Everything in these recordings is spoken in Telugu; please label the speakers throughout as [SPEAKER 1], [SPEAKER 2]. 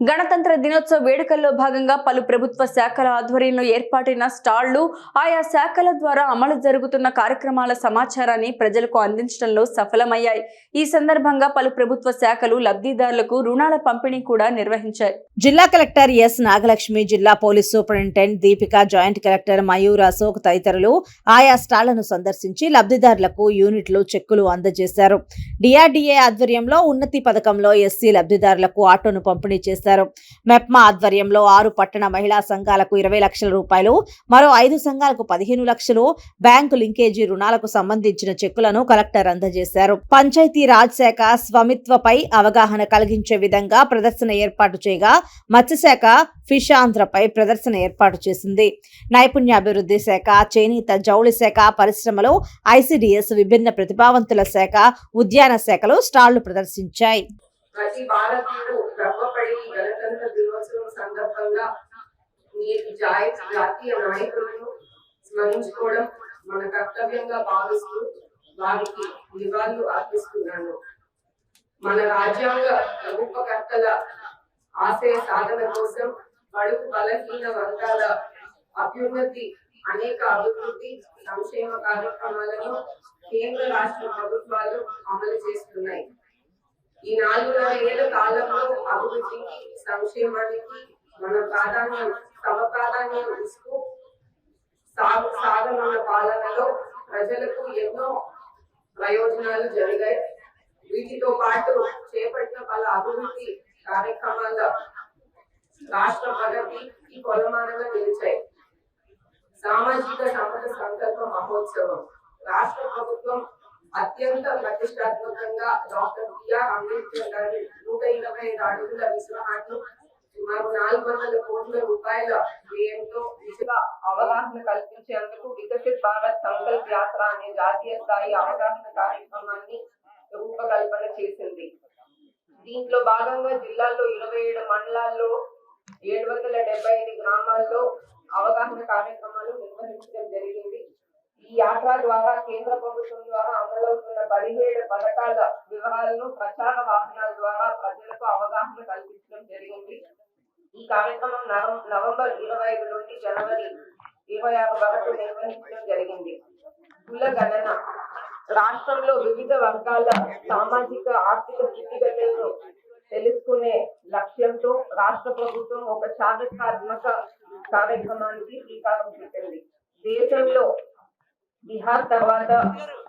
[SPEAKER 1] గణతంత్ర దినోత్సవ వేడుకల్లో భాగంగా పలు ప్రభుత్వ శాఖల ఆధ్వర్యంలో ఏర్పాటైన స్టాళ్ళు ఆయా శాఖల ద్వారా అమలు జరుగుతున్న కార్యక్రమాల సమాచారాన్ని ప్రజలకు అందించడంలో సఫలమయ్యాయి. ఈ సందర్భంగా పలు ప్రభుత్వ శాఖలు లబ్ధిదారులకు రుణాల పంపిణీ కూడా నిర్వహించాయి.
[SPEAKER 2] జిల్లా కలెక్టర్ ఎస్ నాగలక్ష్మి జిల్లా police superintendent Deepika joint collector Mayur Ashok తదితరులు ఆయా స్టాళ్ళను సందర్శించి లబ్ధిదారులకు యూనిట్లు చెక్కులు అందజేశారు. డిఆర్డీఏ ఆధ్వర్యంలో ఉన్నతి పథకంలో ఎస్సీ లబ్ధిదారులకు ఆటోను పంపిణీ చేశారు. మెప్మా ఆధ్వర్యంలో ఆరు పట్టణ మహిళా సంఘాలకు ఇరవై లక్షల రూపాయలు మరో ఐదు సంఘాలకు పదిహేను లక్షలు బ్యాంకు లింకేజీ రుణాలకు సంబంధించిన చెక్కులను కలెక్టర్ అందజేశారు. పంచాయతీ రాజ్ శాఖ స్వామిత్వపై అవగాహన కలిగించే విధంగా ప్రదర్శన ఏర్పాటు చేయగా మత్స్యశాఖ ఫిష్ ఆంధ్రపై ప్రదర్శన ఏర్పాటు చేసింది. నైపుణ్యాభివృద్ధి శాఖ చేనేత జౌళి శాఖ పరిశ్రమలు ఐసిడిఎస్ విభిన్న ప్రతిభావంతుల శాఖ ఉద్యాన శాఖలు స్టాళ్ళు ప్రదర్శించాయి.
[SPEAKER 3] ప్రతి భారతీయుడు గర్వపడి ఈ గణతంత్ర దినోత్సవం సందర్భంగా నేటి జాతీయ నాయకులను స్మరించుకోవడం మన కర్తవ్యంగా భావిస్తూ వారికి నివాళులు అర్పిస్తున్నాను. మన రాజ్యాంగ రూపకర్తల ఆశయ సాధన కోసం బడుగు బలహీన వర్గాల అభ్యున్నతి అనేక అభివృద్ధి సంక్షేమ కార్యక్రమాలను కేంద్ర రాష్ట్ర ప్రభుత్వాలు అమలు చేస్తున్నాయి. ఈ నాలుగున్నర ఏళ్ళ కాలంలో అభివృద్ధికి సంక్షేమానికి మన ప్రాధాన్యం సమ ప్రాధాన్యం ఇస్తూ సాగు సాగనున్న పాలనలో ప్రజలకు ఎన్నో ప్రయోజనాలు జరిగాయి. వీటితో పాటు చేపట్టిన పలు అభివృద్ధి కార్యక్రమాల రాష్ట్ర ప్రగతికి కొలమానంగా నిలిచాయి. సామాజిక సమత సంకల్ప మహోత్సవం. రాష్ట్ర ప్రభుత్వం అత్యంత ప్రతిష్టాత్మకంగా డాక్టర్ బిఆర్ అంబేద్కర్ గారి నూట ఇరవై ఐదు అడుగుల విగ్రహాన్ని సుమారు నాలుగు వందల కోట్ల రూపాయల వ్యయంతో విధిగా అవగాహన కల్పించేందుకు వికసిత్ భారత్ సంకల్ప్ యాత్ర అనే జాతీయ స్థాయి అవగాహన కార్యక్రమాన్ని రూపకల్పన చేసింది. దీంట్లో భాగంగా జిల్లాలో ఇరవై ఏడు మండలాల్లో ఏడు వందల డెబ్బై ఐదు గ్రామాల్లో అవగాహన కార్యక్రమాలు నిర్వహించడం జరిగింది. ఈ యాత్ర ద్వారా కేంద్ర ప్రభుత్వం ద్వారా అమలవుతున్న పదిహేడు పథకాల వివరాలను ప్రచార వాహనాల ద్వారా ప్రజలకు అవగాహన కల్పించడం జరిగింది. కార్యక్రమం నవంబర్ ఇరవై ఐదు నుండి జనవరి ఇరవై ఆరు వరకు నిర్వహించడం జరిగింది. కుల గణన. రాష్ట్రంలో వివిధ వర్గాల సామాజిక ఆర్థిక స్థితిగతులను తెలుసుకునే లక్ష్యంతో రాష్ట్ర ప్రభుత్వం ఒక చారిత్రాత్మక కార్యక్రమానికి శ్రీకారం చుట్టింది. దేశంలో బీహార్ తర్వాత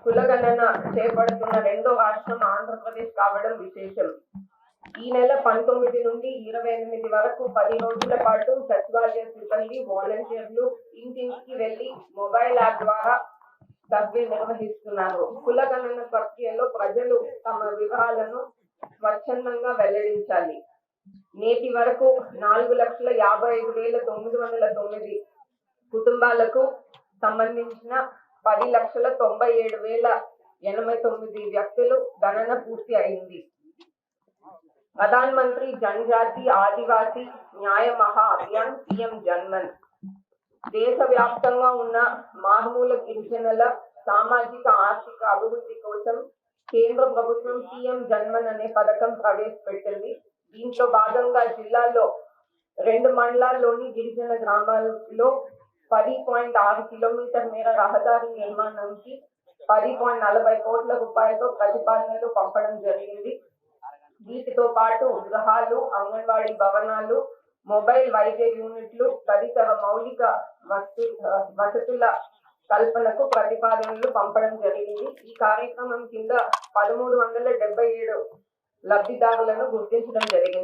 [SPEAKER 3] కులగణన చేపడుతున్న రెండో రాష్ట్రం ఆంధ్రప్రదేశ్ కావడం విశేషం. ఈ నెల పంతొమ్మిది నుండి ఇరవై ఎనిమిది వరకు పది రోజుల పాటు సచివాలయ సిబ్బంది వాలంటీర్లు ఇంటింటికి వెళ్ళి మొబైల్ యాప్ ద్వారా సర్వే నిర్వహిస్తున్నారు. కులగణన ప్రక్రియలో ప్రజలు తమ వివరాలను స్వచ్ఛందంగా వెల్లడించాలి. నేటి వరకు నాలుగు లక్షల యాభై ఐదు వేల తొమ్మిది వందల తొమ్మిది కుటుంబాలకు సంబంధించిన పది లక్షల తొంభై ఏడు వేల ఎనభై తొమ్మిది వ్యక్తులు గణన పూర్తి అయింది. ప్రధాన మంత్రి జనజాతి ఆదివాసీ న్యాయ మహా అభియాన్ పిఎం జన్మన్. దేశవ్యాప్తంగా ఉన్న మారుమూల గిరిజనుల సామాజిక ఆర్థిక అభివృద్ధి కోసం కేంద్ర ప్రభుత్వం పిఎం జన్మన్ అనే పథకం ప్రవేశపెట్టింది. దీంట్లో భాగంగా జిల్లాలో రెండు మండలాల్లోని గిరిజన గ్రామాల్లో పది పాయింట్ ఆరు కిలోమీటర్ మేర రహదారి నిర్మాణానికి పది పాయింట్ నలభై కోట్ల రూపాయలతో ప్రతిపాదనలు పంపడం జరిగింది. వీటితో పాటు గృహాలు అంగన్వాడీ భవనాలు మొబైల్ వైద్య యూనిట్లు తదితర మౌలిక వస్తు వసతుల కల్పనకు ప్రతిపాదనలు పంపడం జరిగింది. ఈ కార్యక్రమం కింద పదమూడు వందల డెబ్బై ఏడు లబ్ధిదారులను గుర్తించడం జరిగింది.